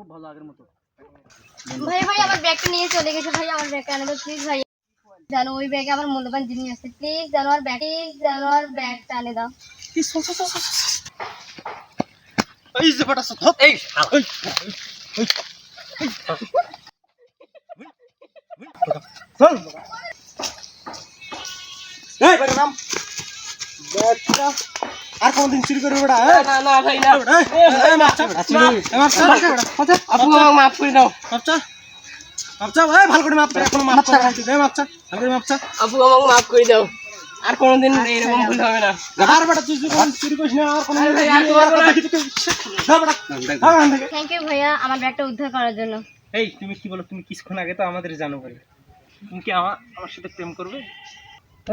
খুব ভালো আগের মতো ভাই ভাই আমার ব্যাগটা নিয়ে চলে গেছে ভাই আমার ব্যাগটা আনে প্লিজ ভাই জানো ওই ব্যাগে আমার মূল্যবান জিনিস আছে প্লিজ জানো আর ব্যাগ প্লিজ জানো আর ব্যাগটা আনে দাও এই যে হপ এই এই চল এই বেটা নাম ব্যাগটা আর কোনদিন চুরি করবে বেটা? না না ভাই না। এই, বেটা, মাপচা। আপু মাফ করে দাও। এই ভালো করে মাপচা এখন মাপচা এই মাপচা ভালো করে আপু আমাকে মাফ করে দাও। আর কোনোদিন এরকম ভুল হবে না। আর বেটা তুই চুরি করিস না আর কোনো আরে ভাই, আর করব না। যা বেটা। যা এখান থেকে। থ্যাংক ইউ ভাইয়া আমার ব্যাগটা উদ্ধার করার জন্য। এই তুমি কি বলো? তুমি কিছুক্ষণ আগে তো আমাদের জানো বলে তুমি কি আমার আমার সাথে প্রেম করবে?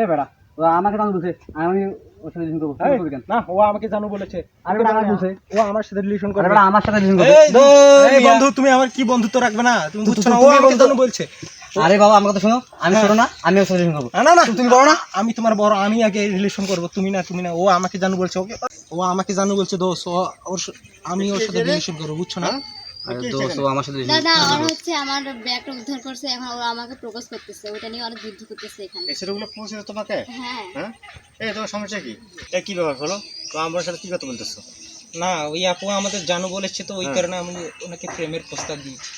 এই বেটা ও আমাকে জানো বলছে আমি ওর সাথে রিলেশন করব। কেন? না ও আমাকে জানো বলেছে। আরে বলছে। ও আমার সাথে রিলেশন আমার সাথে রিলেশন এই, করবে এই বন্ধু তুমি আমার কি বন্ধুত্ব রাখবে না? তুমি বুঝছ না ও আমাকে জানো বলছে। আরে বাবা আমার কথা শোনো আমি ছোট না আমি ওর সাথে রিলেশন করব। না না তুমি বড় না। আমি তোমার বড় আমি আগে রিলেশন করব তুমি না তুমি না ও আমাকে জানো বলছে ওকে? ও আমাকে জানো বলছে দোষ ও ওর আমি ওর সাথে রিলেশন করব বুঝছ না? আমার সাথে দাদা ওর হচ্ছে আমার ব্যাগটা উদ্ধার করছে এখন ওরা আমাকে প্রপোজ করতেছে ওটা নিয়ে অনেক যুদ্ধ করতেছে এখানে। সেগুলো পৌঁছে তোমাকে? হ্যাঁ। হ্যাঁ? এই তোমার সমস্যা কি? এই কি ব্যাপার হলো? তো আমার সাথে কি কথা বলতেছো? না ওই আপু আমাদের জানো বলেছে তো ওই কারণে আমি ওনাকে প্রেমের প্রস্তাব দিয়েছি।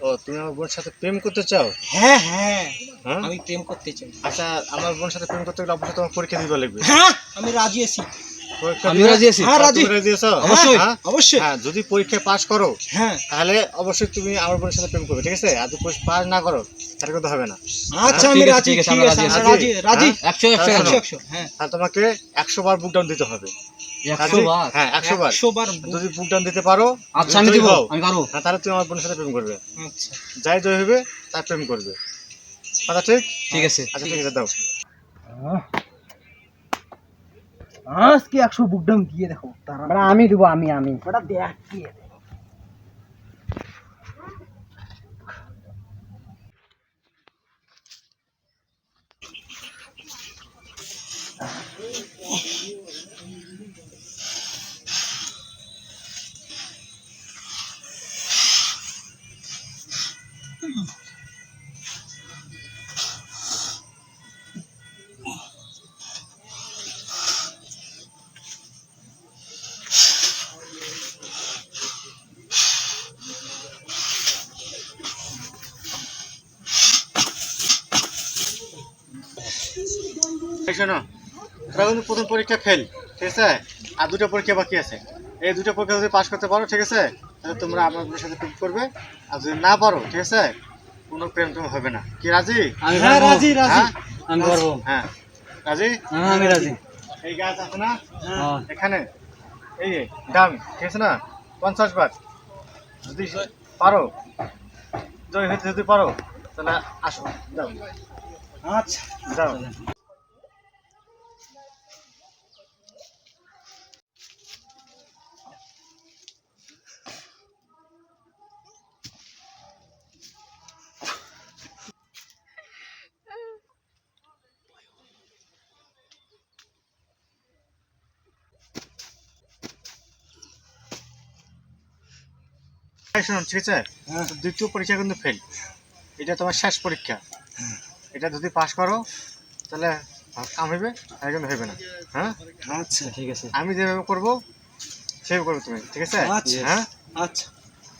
ও তুমি আমার বোনের সাথে প্রেম করতে চাও? হ্যাঁ হ্যাঁ। হ্যাঁ? আমি প্রেম করতে চাই। আচ্ছা আমার বোনের সাথে প্রেম করতে গেলে অবশ্যই তোমার পরীক্ষা দিতে লাগবে। হ্যাঁ আমি রাজি আছি। আমিও রাজি আছি। হ্যাঁ, রাজি। রাজি আছো? অবশ্যই। হ্যাঁ? অবশ্যই। হ্যাঁ যদি পরীক্ষায় পাশ করো হ্যাঁ। তাহলে অবশ্যই তুমি আমার বোনের সাথে প্রেম করবে ঠিক আছে? আর যদি পাস না করো তাহলে কিন্তু হবে না। আচ্ছা আমি রাজি ঠিক আছে, ঠিক আমরা আছে রাজি রাজি। রাজি? হ্যাঁ? হ্যাঁ। তোমাকে একশো বার বুক ডাউন দিতে হবে? বার? হ্যাঁ একশো বার। একশো বার যদি বুক ডাউন দিতে পারো আচ্ছা আমি দিব আমি পারব। হ্যাঁ তাহলে তুমি আমার বোনের সাথে প্রেম করবে। আচ্ছা। যাই জয় হবে তার প্রেম করবে। কথা ঠিক? ঠিক আছে। আচ্ছা ঠিক আছে দাও। আজকে একশো বুক ডাউন দিয়ে দেখো তারা বেটা আমি দিব আমি আমি। ওটা দেখ শোনো তোরা কিন্তু প্রথম পরীক্ষা ফেল ঠিক আছে? আর দুটো পরীক্ষা বাকি আছে। এই দুটো পরীক্ষা যদি পাস করতে পারো ঠিক আছে? তাহলে তোমরা আমার সাথে প্রেম করবে। আর যদি না পারো ঠিক আছে? কোনো প্রেম তোমার হবে না। কি রাজি? হ্যাঁ রাজি রাজি। হ্যাঁ? আমি পারব। হ্যাঁ। রাজি? হ্যাঁ আমি রাজি। এই গাছ আছে না? হ্যাঁ। এখানে। এই যে ঠিক আছে না? পঞ্চাশ বার। যদি পারো জয় হইতে যদি পারো তাহলে আসো যাও। আচ্ছা। যাও। এই শোনো ঠিক আছে? হ্যাঁ। দ্বিতীয় পরীক্ষা কিন্তু ফেল এটা তোমার শেষ পরীক্ষা। এটা যদি পাশ করো তাহলে কাম হইবে আর কিন্তু হইবে না। হ্যাঁ? আচ্ছা। ঠিক আছে। আমি যেভাবে করব সেভাবে করবে তুমি ঠিক আছে? আচ্ছা। হ্যাঁ? আচ্ছা।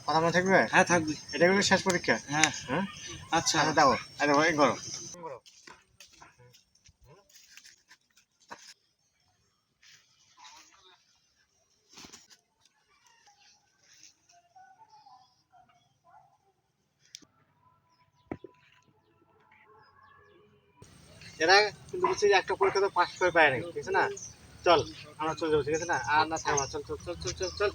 কথা মনে থাকবে? হ্যাঁ থাকবে। এটা কিন্তু শেষ পরীক্ষা। হ্যাঁ। হ্যাঁ? আচ্ছা। আচ্ছা দাও। আরে করো। এরা কিন্তু বলছে যে একটা পরীক্ষা তো পাস করে পায় নাই, ঠিক আছে না? চল, আমরা চলে যাব, ঠিক আছে না? আর না থাকবা চল চল চল চল চল চল।